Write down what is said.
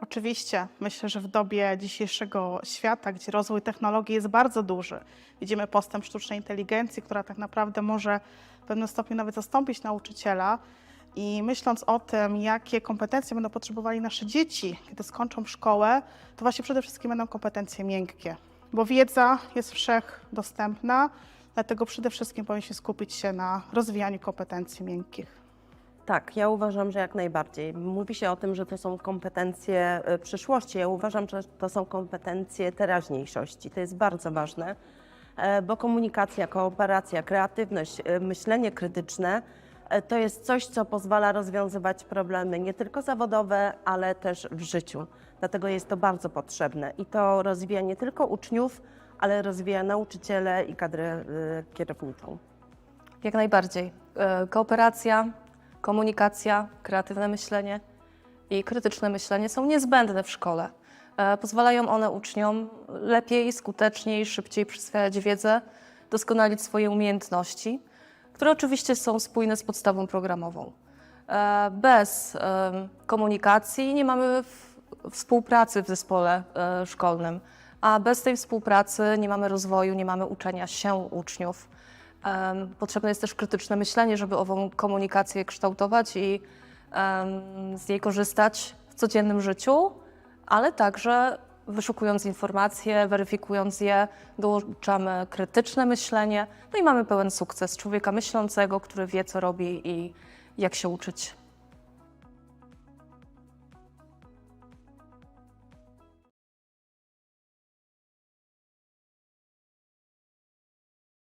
Oczywiście, myślę, że w dobie dzisiejszego świata, gdzie rozwój technologii jest bardzo duży, widzimy postęp sztucznej inteligencji, która tak naprawdę może w pewnym stopniu nawet zastąpić nauczyciela. I myśląc o tym, jakie kompetencje będą potrzebowali nasze dzieci, kiedy skończą szkołę, to właśnie przede wszystkim będą kompetencje miękkie, bo wiedza jest wszechdostępna, dlatego przede wszystkim powinniśmy skupić się na rozwijaniu kompetencji miękkich. Tak, ja uważam, że jak najbardziej. Mówi się o tym, że to są kompetencje e, przyszłości. Ja uważam, że to są kompetencje teraźniejszości. To jest bardzo ważne, e, bo komunikacja, kooperacja, kreatywność, e, myślenie krytyczne to jest coś, co pozwala rozwiązywać problemy nie tylko zawodowe, ale też w życiu. Dlatego jest to bardzo potrzebne i to rozwija nie tylko uczniów, ale rozwija nauczyciele i kadrę kierowniczą. Jak najbardziej. Kooperacja, komunikacja, kreatywne myślenie i krytyczne myślenie są niezbędne w szkole. E, Pozwalają one uczniom lepiej, skuteczniej, szybciej przyswajać wiedzę, doskonalić swoje umiejętności, które oczywiście są spójne z podstawą programową. E, Bez komunikacji nie mamy współpracy w zespole e, szkolnym, a bez tej współpracy nie mamy rozwoju, nie mamy uczenia się uczniów. Potrzebne jest też krytyczne myślenie, żeby ową komunikację kształtować i z niej korzystać w codziennym życiu, ale także wyszukując informacje, weryfikując je, dołączamy krytyczne myślenie, no i mamy pełen sukces człowieka myślącego, który wie, co robi i jak się uczyć.